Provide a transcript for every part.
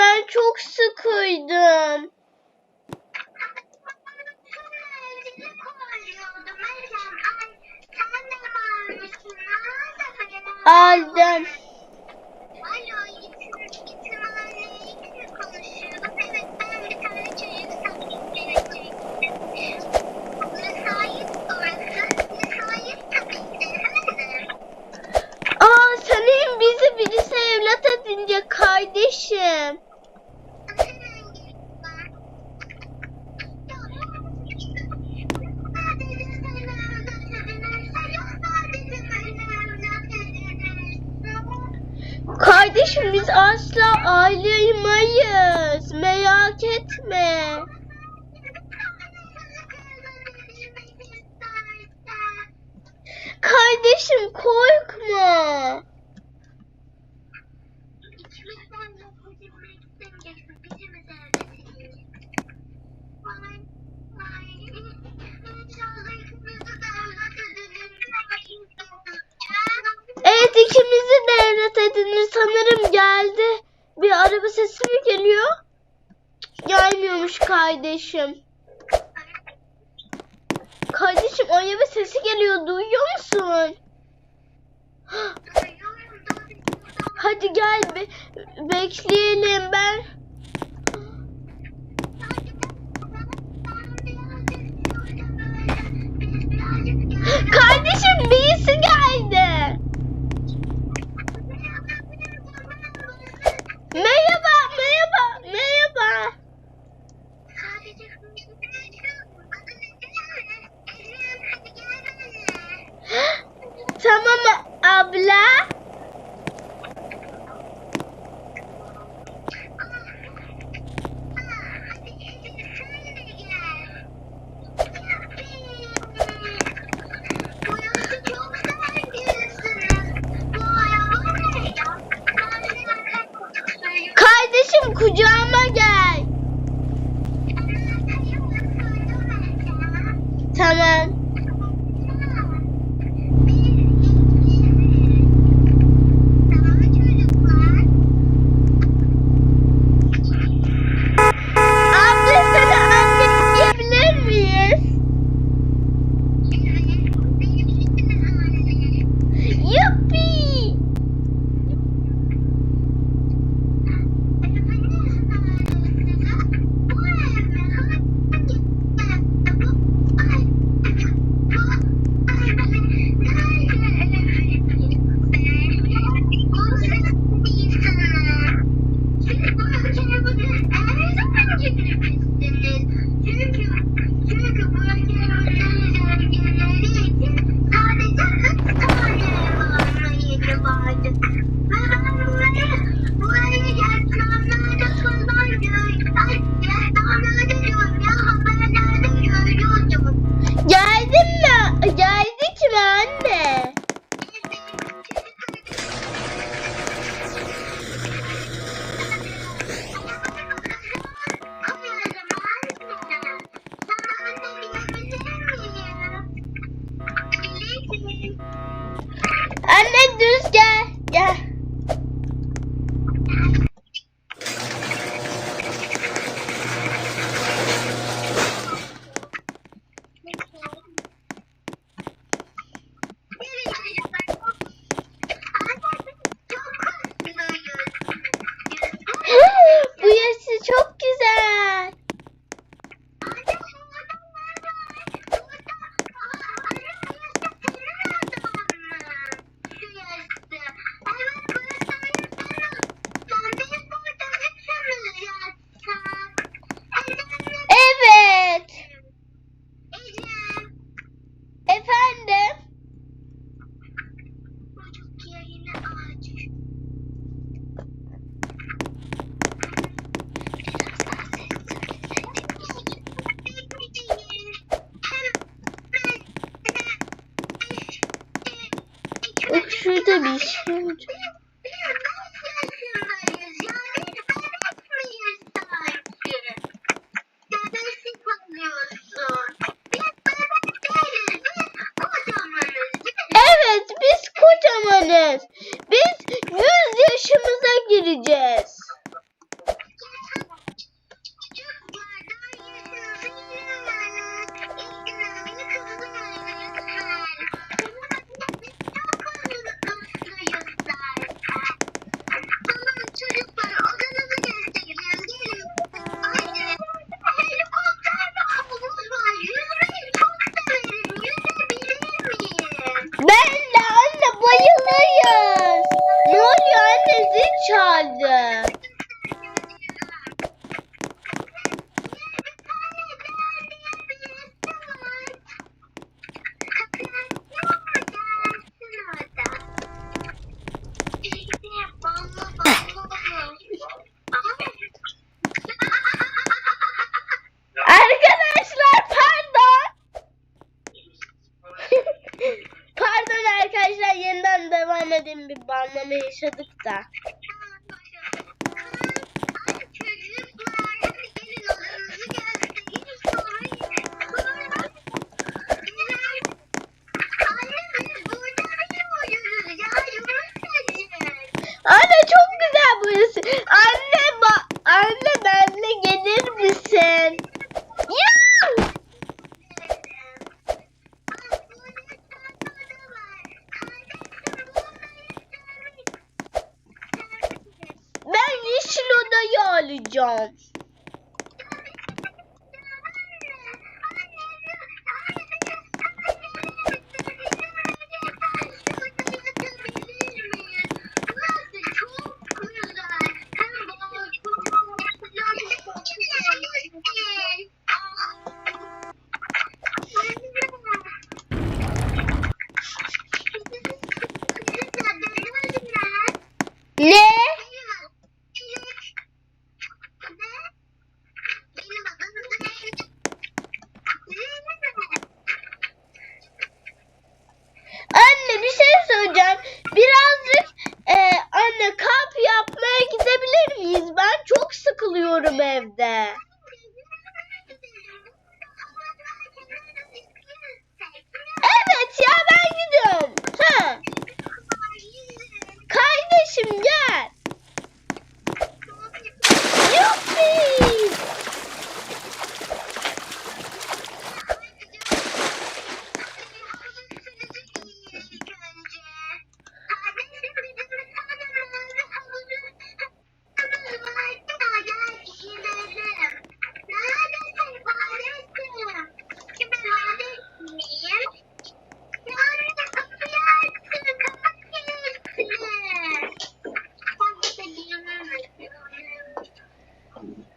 ben çok sıkıydım. Aldım. Kardeşim korkma. Evet ikimizi de evlat edinir. Sanırım geldi. Bir araba sesi mi geliyor? Gelmiyormuş kardeşim. Kardeşim araba sesi geliyor. Duyuyor musun? Hadi gel be bekleyelim ben. Yeah. Yes. Ben beğenmediğim bir banlama yaşadık da. Alacağım. Ne? Anne bir şey söyleyeceğim. Birazcık e, anne kamp yapmaya gidebilir miyiz? Ben çok sıkılıyorum evde. Evet ya ben gidiyorum. Ha. Kardeşim gel. Yuppi.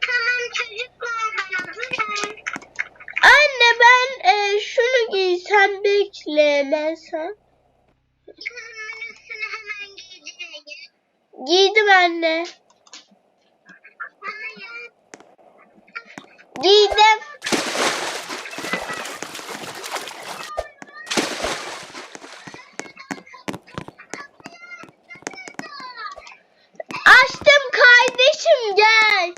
Tamam çocuklar ben hazırım. Anne ben e, şunu giysem beklemesen. Kızımın üstüne hemen giydireyim. Giydim anne. Bana ya. Giydim. Açtım kardeşim gel.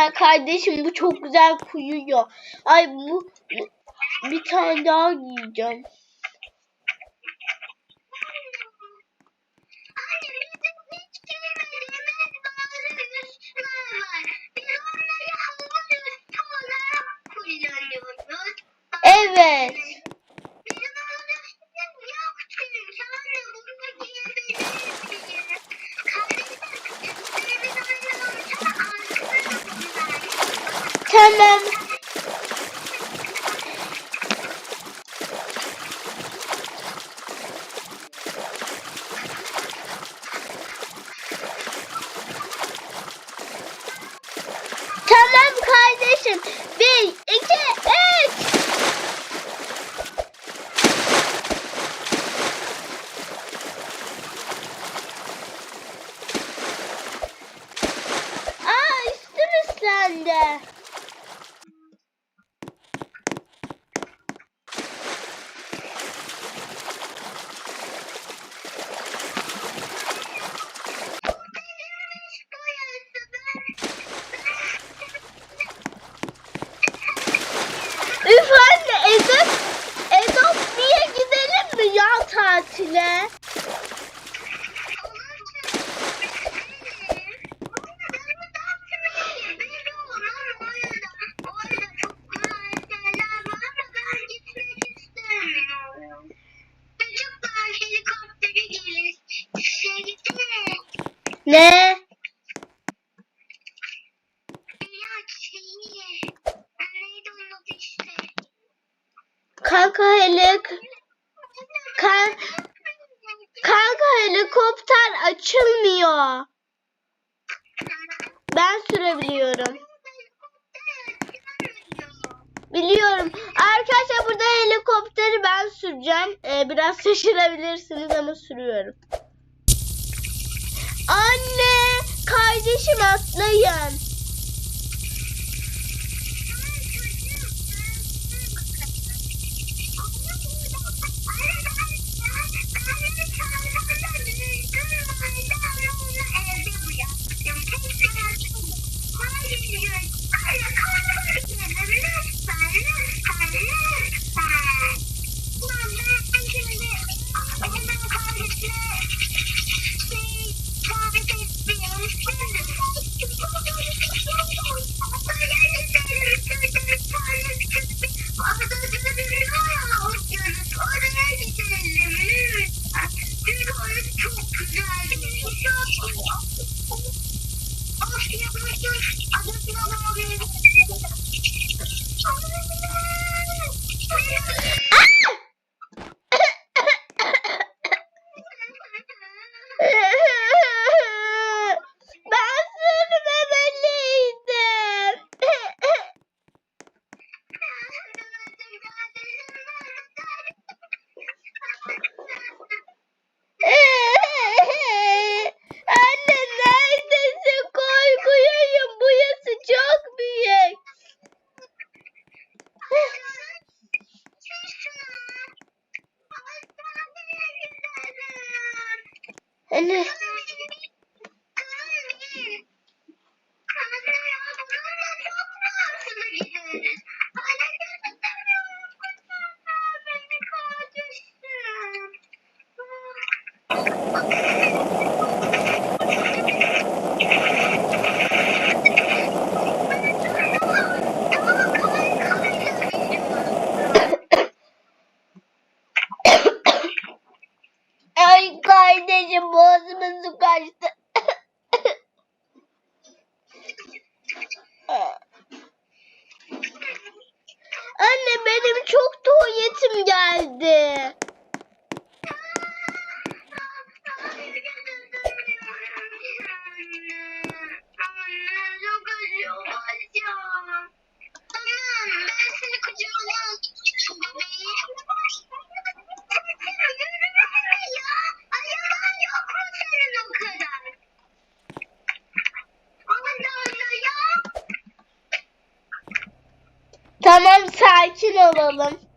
Gel kardeşim bu çok güzel kuyuyor. Ay bu, bu bir tane daha giyeceğim. Kardeşim. Bir, iki, üç. Tatile? Ne? Kanka helik kan, helikopter açılmıyor. Ben sürebiliyorum. Biliyorum. Arkadaşlar burada helikopteri ben süreceğim. Ee, biraz şaşırabilirsiniz ama sürüyorum. Anne, kardeşim atlayın. çok tuvaletim geldi. Tamam sakin olalım.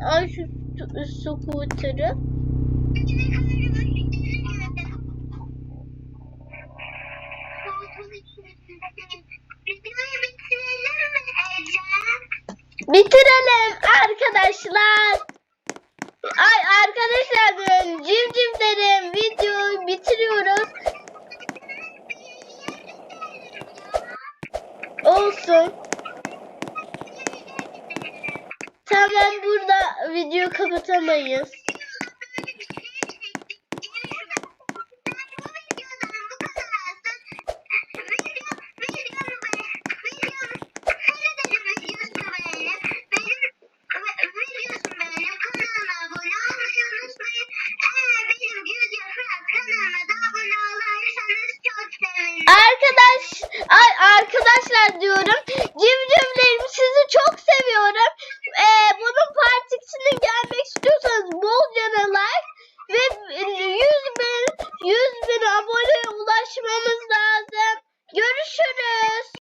al şu scooter'ı. Bitirelim arkadaşlar. Ay arkadaşlar cimcim dedim videoyu bitiriyoruz. Olsun. Tamam burada video kapatamayız. Arkadaş, arkadaşlar diyorum